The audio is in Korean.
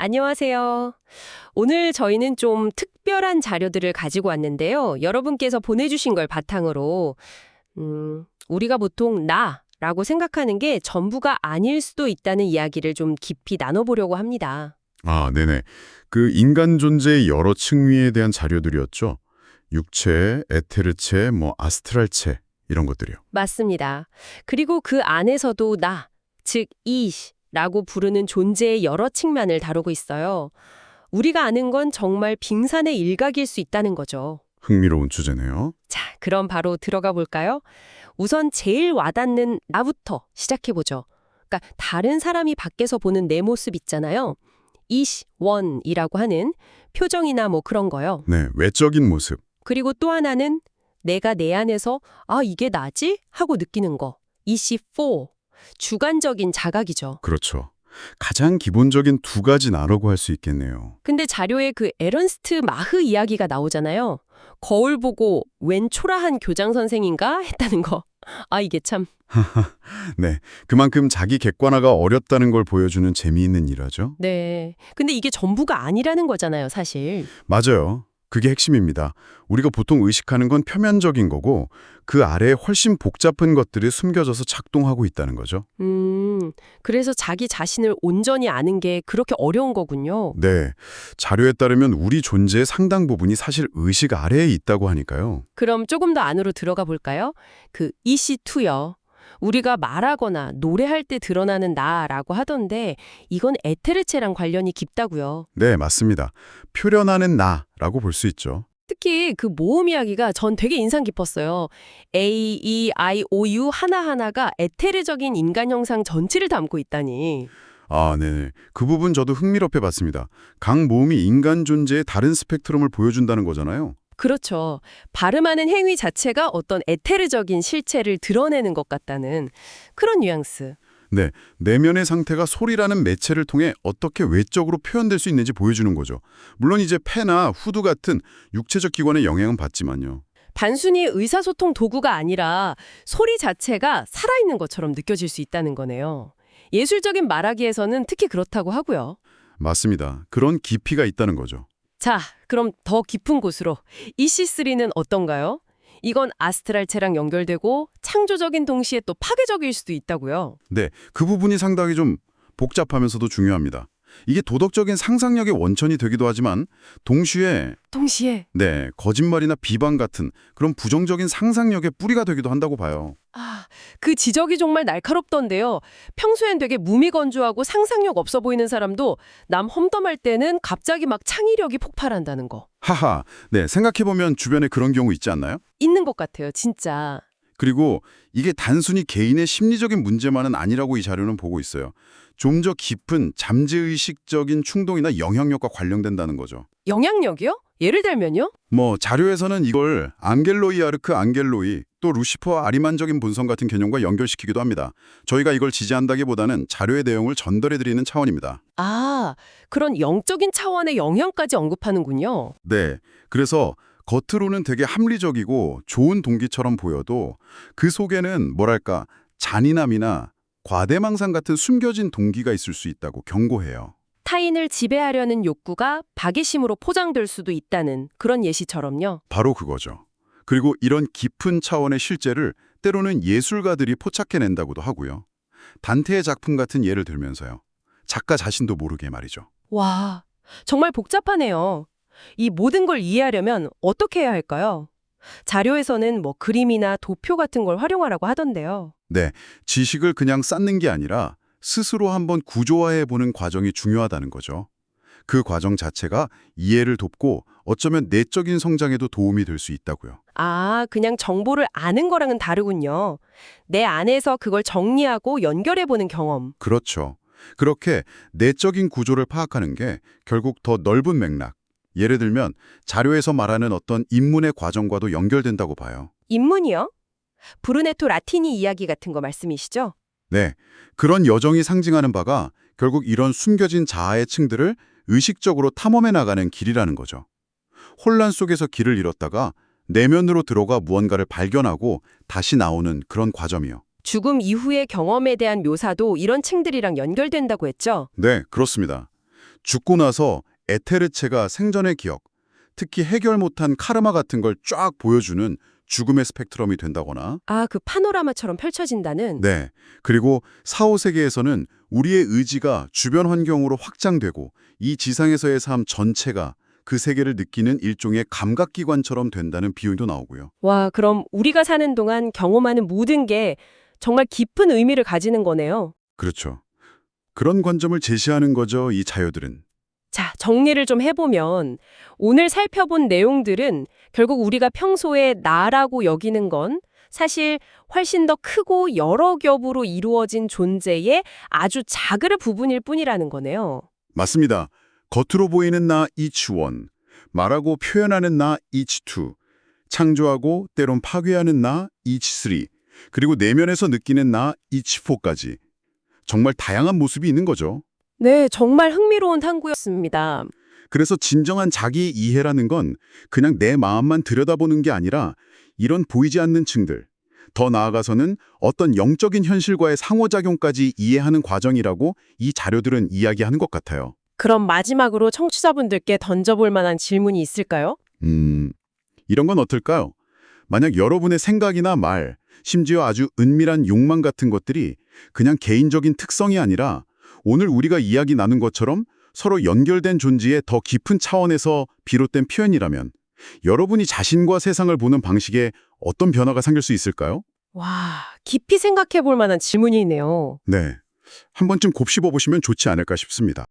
안녕하세요. 오늘 저희는 좀 특별한 자료들을 가지고 왔는데요. 여러분께서 보내주신 걸 바탕으로, 음, 우리가 보통 나라고 생각하는 게 전부가 아닐 수도 있다는 이야기를 좀 깊이 나눠보려고 합니다. 아, 네네. 그 인간 존재의 여러 층위에 대한 자료들이었죠. 육체, 에테르체, 뭐 아스트랄체 이런 것들이요. 맞습니다. 그리고 그 안에서도 나, 즉 이 라고 부르는 존재의 여러 측면을 다루고 있어요. 우리가 아는 건 정말 빙산의 일각일 수 있다는 거죠. 흥미로운 주제네요. 자, 그럼 바로 들어가 볼까요? 우선 제일 와닿는 나부터 시작해 보죠. 그러니까 다른 사람이 밖에서 보는 내 모습 있잖아요. 이시, 원이라고 하는 표정이나 뭐 그런 거요. 네, 외적인 모습. 그리고 또 하나는 내가 내 안에서 아, 이게 나지? 하고 느끼는 거. 이시, 포. 주관적인 자각이죠. 그렇죠. 가장 기본적인 두 가지 나라고 할 수 있겠네요. 근데 자료에 그 에런스트 마흐 이야기가 나오잖아요. 거울 보고 웬 초라한 교장 선생인가 했다는 거. 아, 이게 참 네, 그만큼 자기 객관화가 어렵다는 걸 보여주는 재미있는 일화죠. 네. 근데 이게 전부가 아니라는 거잖아요, 사실. 맞아요. 그게 핵심입니다. 우리가 보통 의식하는 건 표면적인 거고 그 아래에 훨씬 복잡한 것들이 숨겨져서 작동하고 있다는 거죠. 음, 그래서 자기 자신을 온전히 아는 게 그렇게 어려운 거군요. 네, 자료에 따르면 우리 존재의 상당 부분이 사실 의식 아래에 있다고 하니까요. 그럼 조금 더 안으로 들어가 볼까요? 그 이시2요. 우리가 말하거나 노래할 때 드러나는 나라고 하던데 이건 에테르체랑 관련이 깊다고요. 네, 맞습니다. 표현하는 나라고 볼 수 있죠. 특히 그 모음 이야기가 전 되게 인상 깊었어요. A, E, I, O, U 하나하나가 에테르적인 인간 형상 전체를 담고 있다니. 아, 네. 그 부분 저도 흥미롭게 봤습니다. 각 모음이 인간 존재의 다른 스펙트럼을 보여준다는 거잖아요. 그렇죠. 발음하는 행위 자체가 어떤 에테르적인 실체를 드러내는 것 같다는 그런 뉘앙스. 네, 내면의 상태가 소리라는 매체를 통해 어떻게 외적으로 표현될 수 있는지 보여주는 거죠. 물론 이제 폐나 후두 같은 육체적 기관의 영향은 받지만요. 단순히 의사소통 도구가 아니라 소리 자체가 살아있는 것처럼 느껴질 수 있다는 거네요. 예술적인 말하기에서는 특히 그렇다고 하고요. 맞습니다. 그런 깊이가 있다는 거죠. 자, 그럼 더 깊은 곳으로 EC3는 어떤가요? 이건 아스트랄체랑 연결되고 창조적인 동시에 또 파괴적일 수도 있다고요. 네, 그 부분이 상당히 좀 복잡하면서도 중요합니다. 이게 도덕적인 상상력의 원천이 되기도 하지만 동시에 동시에 네, 거짓말이나 비방 같은 그런 부정적인 상상력의 뿌리가 되기도 한다고 봐요. 아, 그 지적이 정말 날카롭던데요. 평소엔 되게 무미건조하고 상상력 없어 보이는 사람도 남 험담할 때는 갑자기 막 창의력이 폭발한다는 거. 하하, 네, 생각해보면 주변에 그런 경우 있지 않나요? 있는 것 같아요, 진짜. 그리고 이게 단순히 개인의 심리적인 문제만은 아니라고 이 자료는 보고 있어요. 좀 더 깊은 잠재의식적인 충동이나 영향력과 관련된다는 거죠. 영향력이요? 예를 들면요? 뭐 자료에서는 이걸 앙겔로이 아르크 앙겔로이 또 루시퍼 아리만적인 본성 같은 개념과 연결시키기도 합니다. 저희가 이걸 지지한다기보다는 자료의 내용을 전달해드리는 차원입니다. 아, 그런 영적인 차원의 영향까지 언급하는군요. 네, 그래서 겉으로는 되게 합리적이고 좋은 동기처럼 보여도 그 속에는 뭐랄까 잔인함이나 과대망상 같은 숨겨진 동기가 있을 수 있다고 경고해요. 타인을 지배하려는 욕구가 박이심으로 포장될 수도 있다는 그런 예시처럼요. 바로 그거죠. 그리고 이런 깊은 차원의 실제를 때로는 예술가들이 포착해낸다고도 하고요. 단테의 작품 같은 예를 들면서요. 작가 자신도 모르게 말이죠. 와, 정말 복잡하네요. 이 모든 걸 이해하려면 어떻게 해야 할까요? 자료에서는 뭐 그림이나 도표 같은 걸 활용하라고 하던데요. 네, 지식을 그냥 쌓는 게 아니라 스스로 한번 구조화해 보는 과정이 중요하다는 거죠. 그 과정 자체가 이해를 돕고 어쩌면 내적인 성장에도 도움이 될 수 있다고요. 아, 그냥 정보를 아는 거랑은 다르군요. 내 안에서 그걸 정리하고 연결해 보는 경험. 그렇죠. 그렇게 내적인 구조를 파악하는 게 결국 더 넓은 맥락, 예를 들면 자료에서 말하는 어떤 인문의 과정과도 연결된다고 봐요. 인문이요? 브루네토 라티니 이야기 같은 거 말씀이시죠? 네, 그런 여정이 상징하는 바가 결국 이런 숨겨진 자아의 층들을 의식적으로 탐험해 나가는 길이라는 거죠. 혼란 속에서 길을 잃었다가 내면으로 들어가 무언가를 발견하고 다시 나오는 그런 과정이요. 죽음 이후의 경험에 대한 묘사도 이런 층들이랑 연결된다고 했죠? 네, 그렇습니다. 죽고 나서 에테르체가 생전의 기억, 특히 해결 못한 카르마 같은 걸 쫙 보여주는 죽음의 스펙트럼이 된다거나 아, 그 파노라마처럼 펼쳐진다는? 네. 그리고 사후세계에서는 우리의 의지가 주변 환경으로 확장되고 이 지상에서의 삶 전체가 그 세계를 느끼는 일종의 감각기관처럼 된다는 비유도 나오고요. 와, 그럼 우리가 사는 동안 경험하는 모든 게 정말 깊은 의미를 가지는 거네요. 그렇죠. 그런 관점을 제시하는 거죠, 이 자료들은. 자, 정리를 좀 해보면 오늘 살펴본 내용들은 결국 우리가 평소에 나라고 여기는 건 사실 훨씬 더 크고 여러 겹으로 이루어진 존재의 아주 작은 부분일 뿐이라는 거네요. 맞습니다. 겉으로 보이는 나 each one, 말하고 표현하는 나 each two, 창조하고 때론 파괴하는 나 each three, 그리고 내면에서 느끼는 나 each four까지. 정말 다양한 모습이 있는 거죠. 네, 정말 흥미로운 탐구였습니다. 그래서 진정한 자기 이해라는 건 그냥 내 마음만 들여다보는 게 아니라 이런 보이지 않는 층들, 더 나아가서는 어떤 영적인 현실과의 상호작용까지 이해하는 과정이라고 이 자료들은 이야기하는 것 같아요. 그럼 마지막으로 청취자분들께 던져볼 만한 질문이 있을까요? 음, 이런 건 어떨까요? 만약 여러분의 생각이나 말, 심지어 아주 은밀한 욕망 같은 것들이 그냥 개인적인 특성이 아니라 오늘 우리가 이야기 나눈 것처럼 서로 연결된 존재의 더 깊은 차원에서 비롯된 표현이라면 여러분이 자신과 세상을 보는 방식에 어떤 변화가 생길 수 있을까요? 와, 깊이 생각해 볼 만한 질문이네요. 네. 한 번쯤 곱씹어 보시면 좋지 않을까 싶습니다.